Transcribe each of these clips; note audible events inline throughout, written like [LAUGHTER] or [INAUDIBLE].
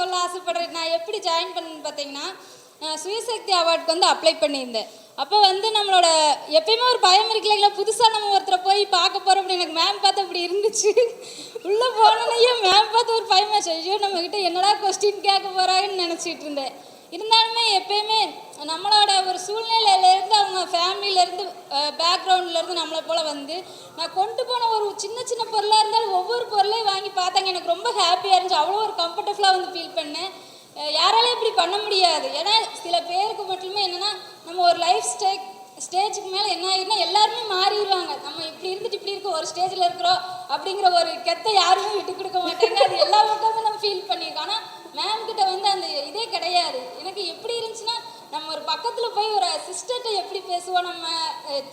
சொல்ல ஆசைப்படுறேன். நான் எப்படி ஜாயின் பண்ணேன்னு பார்த்தீங்கன்னா சுயசக்தி அவார்டுக்கு வந்து அப்ளை பண்ணியிருந்தேன். அப்போ வந்து நம்மளோட எப்பயுமே ஒரு பயம் இருக்கு இல்லைங்களா புதுசாக நம்ம ஒருத்தரை போய் பார்க்க போகிறோம் அப்படி எனக்கு மேம் பார்த்து அப்படி இருந்துச்சு. உள்ளே போனோன்னே மேம் பார்த்து ஒரு பயமாச்சு ஐயோ நம்மக்கிட்ட என்னடா கொஸ்டின் கேட்க போகிறாங்கன்னு நினச்சிட்டு இருந்தேன். இருந்தாலுமே எப்பயுமே நம்மளோட ஒரு சூழ்நிலை ஃபேமிலியிலேருந்து பேக்ரவுண்ட்லேருந்து நம்மளை போல் வந்து நான் கொண்டு போன ஒரு சின்ன சின்ன பொருளாக இருந்தாலும் ஒவ்வொரு பொருளையும் வாங்கி பார்த்தாங்க. எனக்கு ரொம்ப ஹாப்பியாக இருந்துச்சு. அவ்வளோ ஒரு கம்ஃபர்டபுளாக வந்து ஃபீல் பண்ணேன். யாராலையும் இப்படி பண்ண முடியாது. ஏன்னா சில பேருக்கு மட்டுமே என்னென்னா நம்ம ஒரு லைஃப் ஸ்டே ஸ்டேஜுக்கு மேலே என்ன ஆயிருன்னா எல்லாருமே மாறிடுவாங்க. நம்ம இப்படி இருந்துட்டு இப்படி இருக்க ஒரு ஸ்டேஜில் இருக்கிறோம் அப்படிங்கிற ஒரு கெத்தை யாருமே விட்டு கொடுக்க மாட்டாங்க. அது எல்லா மட்டுமே நம்ம ஃபீல் பண்ணியிருக்கோம். ஆனால் மேம் கிட்ட வந்து அந்த இதே கிடையாது எனக்கு எப்படி இருந்துச்சுன்னா நம்ம பக்கத்தில் போய் ஒரு சிஸ்டர்கிட்ட எப்படி பேசுவோம் நம்ம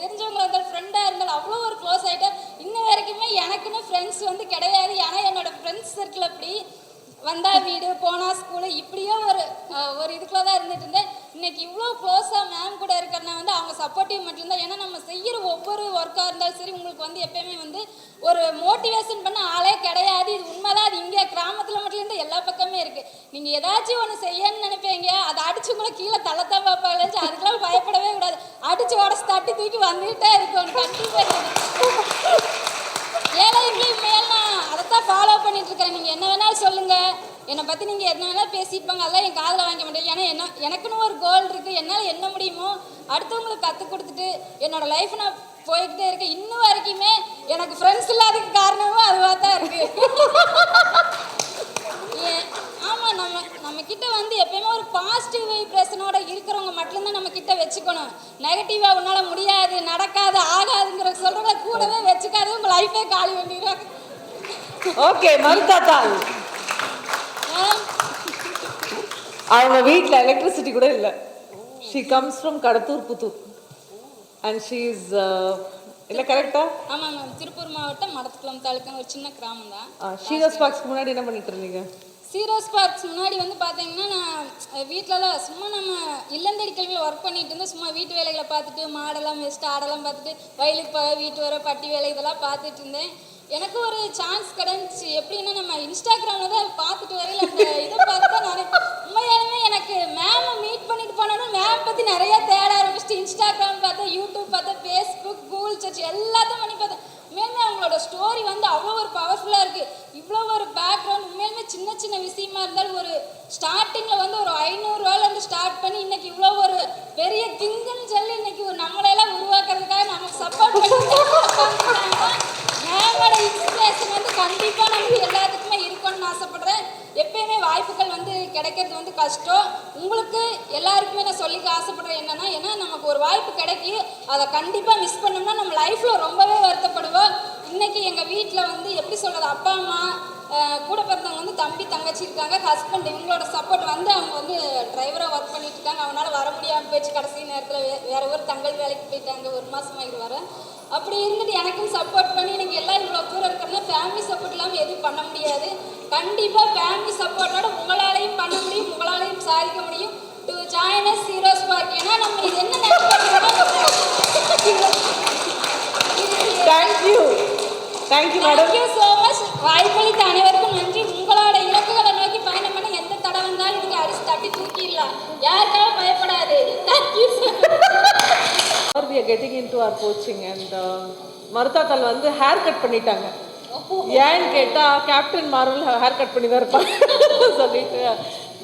தெரிஞ்சவங்களா இருந்தாலும் ஃப்ரெண்டாக இருந்தாலும் அவ்வளோ ஒரு க்ளோஸ் ஆகிட்டா இன்ன வரைக்குமே எனக்குன்னு ஃப்ரெண்ட்ஸ் வந்து கிடையாது. ஏன்னா என்னோட ஃப்ரெண்ட்ஸ் சர்க்கிள் அப்படி வந்தா வீடு போனா ஸ்கூலு இப்படியோ ஒரு ஒரு இதுக்குள்ள தான் இருந்துட்டு இருந்தேன். இன்னைக்கு இவ்வளோ க்ளோஸாக மேம் கூட இருக்கிறனா வந்து அவங்க சப்போர்ட்டிவ் மட்டும்தான் ஏன்னா நம்ம செய்கிற ஒவ்வொரு ஒர்க்காக இருந்தாலும் சரி உங்களுக்கு வந்து எப்பயுமே வந்து ஒரு மோட்டிவேஷன் பண்ண ஆளே கிடையாது. இது உண்மைதான். அது இங்கே கிராமத்தில் மட்டும் இருந்து எல்லா பக்கமே இருக்குது நீங்கள் ஏதாச்சும் ஒன்று செய்யணும்னு நினைப்பீங்க அதை அடிச்சு கூட கீழே தள்ளத்தான் பார்ப்பாங்க. அதுக்கெல்லாம் பயப்படவே கூடாது. அடிச்சு உடச்சு தட்டி தூக்கி வந்துகிட்டே இருக்கும் கண்டிப்பாக ஏழைகளையும் மேல் நான் அதைத்தான் ஃபாலோ பண்ணிட்டு இருக்கிறேன் நீங்கள் என்ன வேணாலும் சொல்லுங்கள் என்னை பற்றி நீங்கள் என்ன வேணாலும் பேசியிருப்பாங்க. அதெல்லாம் என் காதில் வாங்க மாட்டேன் ஏன்னா என்ன எனக்குன்னு ஒரு கோல் இருக்குது என்னால் என்ன முடியுமோ அடுத்தவங்களுக்கு கற்றுக் கொடுத்துட்டு என்னோட லைஃப் நான் போய்கிட்டே இருக்கேன். இன்னும் வரைக்குமே எனக்கு ஃப்ரெண்ட்ஸ் இல்லாததுக்கு காரணமும் அதுவாக தான் இருக்குது ஆமாம் நம்ம நம்ம கிட்ட வந்து எப்பயுமே ஒரு பாசிட்டிவ் வைப்ரேஷனோட இருக்கிறவங்க மட்டும்தான் நம்ம கிட்ட வச்சுக்கணும். நெகட்டிவாக உன்னால் முடியாது நடக்காது ஆகாதுங்கிற சொல்கிறத கூடவே வச்சுக்காது உங்கள் லைஃபே காலி பண்ணிடுவாங்க ஓகே மருதாத்தா மேம், அவங்க வீட்டில் எலக்ட்ரிசிட்டி கூட இல்லை. She comes from Kadathur Puthur and she is இல்லை கரெக்டா ஆமா மேம் திருப்பூர் மாவட்டம் மடத்துக்குளம் தாலுக்கான ஒரு சின்ன கிராமம் தான். ஷீரஸ் பார்க்ஸ்க்கு முன்னாடி என்ன பண்ணிட்டு இருந்தீங்க? சீரோஸ் பார்க்ஸ் முன்னாடி வந்து பார்த்தீங்கன்னா நான் வீட்டிலலாம் சும்மா நம்ம இல்லந்தடி கல்வியில் ஒர்க் பண்ணிட்டு இருந்தேன் சும்மா வீட்டு வேலைகளை பார்த்துட்டு மாடெல்லாம் வச்சுட்டு ஆடெல்லாம் பார்த்துட்டு வயலுக்கு போக வீட்டு வர பட்டி வேலை இதெல்லாம் பார்த்துட்டு இருந்தேன். எனக்கு ஒரு சான்ஸ் கிடைஞ்சி எப்படின்னா நம்ம இன்ஸ்டாகிராமில் தான் பார்த்துட்டு வரையில அந்த இதை பார்த்து தான் நான் உண்மையாலுமே எனக்கு மேமை மீட் பண்ணிட்டு போனோன்னா மேம் பற்றி நிறைய தேட ஆரம்பிச்சிட்டு இன்ஸ்டாகிராம் பார்த்தேன் யூடியூப் பார்த்தேன் ஃபேஸ்புக் கூகுள் சர்ச் எல்லாத்தையும் பண்ணி பார்த்தேன். உண்மையுமே அவங்களோட ஸ்டோரி வந்து அவ்வளோ ஒரு பவர்ஃபுல்லாக இருக்குது இவ்வளோ ஒரு பேக்ரவுண்ட் உண்மையுமே சின்ன சின்ன விஷயமா இருந்தாலும் ஒரு ஸ்டார்டிங்கில் வந்து ஒரு ஐநூறுரூவாலேருந்து ஸ்டார்ட் பண்ணி இன்னைக்கு இவ்வளோ ஒரு பெரிய கிங்குன்னு சொல்லி இன்னைக்கு ஒரு நம்மளையெல்லாம் உருவாக்குறதுக்காக நமக்கு சப்போர்ட் பண்ணி [LAUGHS] மேமோட இன்ஸ்பிரேஷன் வந்து கண்டிப்பாக நமக்கு எல்லாத்துக்குமே இருக்கணும்னு ஆசைப்படுறேன். எப்பயுமே வாய்ப்புகள் கிடைக்கிறது வந்து கஷ்டம். உங்களுக்கு எல்லாருக்குமே நான் சொல்லிக்க ஆசைப்படுறேன் என்னன்னா ஏன்னா நமக்கு ஒரு வாய்ப்பு கிடைக்கி அதை கண்டிப்பாக மிஸ் பண்ணோம்னா நம்ம லைஃப்பில் ரொம்பவே வருத்தப்படுவோம். இன்னைக்கு எங்கள் வீட்டில் வந்து எப்படி சொல்கிறது அப்பா அம்மா கூட பிறந்தவங்க வந்து தம்பி தங்கச்சி இருக்காங்க. ஹஸ்பண்ட் இவங்களோட சப்போர்ட் வந்து அவங்க வந்து டிரைவராக ஒர்க் பண்ணிட்டு இருக்காங்க. அவனால் வர முடியாமல் போயிடுச்சு. கடைசி நேரத்தில் வே வேற ஒரு தங்கள் வேலைக்கு போயிட்டாங்க. ஒரு மாதம் ஆகிட்டு வரேன் அப்படி இருந்துட்டு எனக்கும் சப்போர்ட் பண்ணி எனக்கு எல்லாம் இவ்வளோ தூரம் இருக்கிறதுனா ஃபேமிலி சப்போர்ட் இல்லாமல் எதுவும் பண்ண முடியாது. கண்டிப்பாக ஃபேமிலி சப்போர்ட்டோட உங்களாலையும் பண்ண முடியும் உங்களாலையும் சாதிக்க முடியும். To join us heroes park ஏன்னா நம்ம இது என்ன thank you thank you madam thank you so much வாய்ப்பளித்த அனைவருக்கும் நன்றி. உங்களோட இலக்குகளை நோக்கி பயணம் பண்ண எந்த தடை வந்தாலும் இதுக்கு அடிச்சு தட்டி தூக்கிடலாம். யாருக்காக பயப்படாது. Thank you we are getting into our coaching and uh, மருதாத்தால் வந்து ஹேர் கட் பண்ணிட்டாங்க. ஏன்னு கேட்டா கேப்டன் மார்வல் ஹேர் கட் பண்ணி தான் இருப்பாங்க சொல்லிட்டு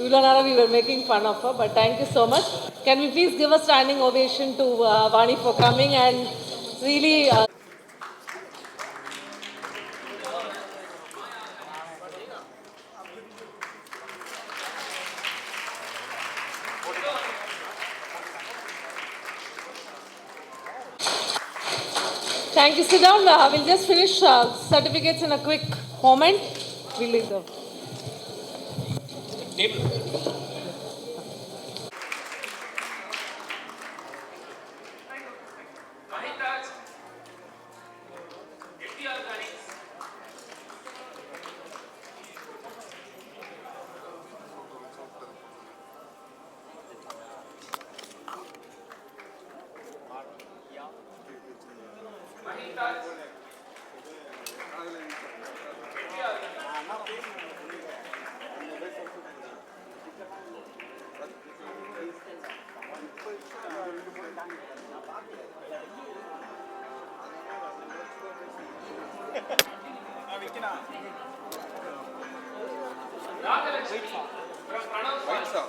இவ்வளோ நேரம் we were making fun of her but thank you so much can we please give a standing ovation to uh, Vani for coming and really uh, Thank you. Sit down. Uh, we'll just finish uh, certificates in a quick moment. We'll leave them. Right, sir.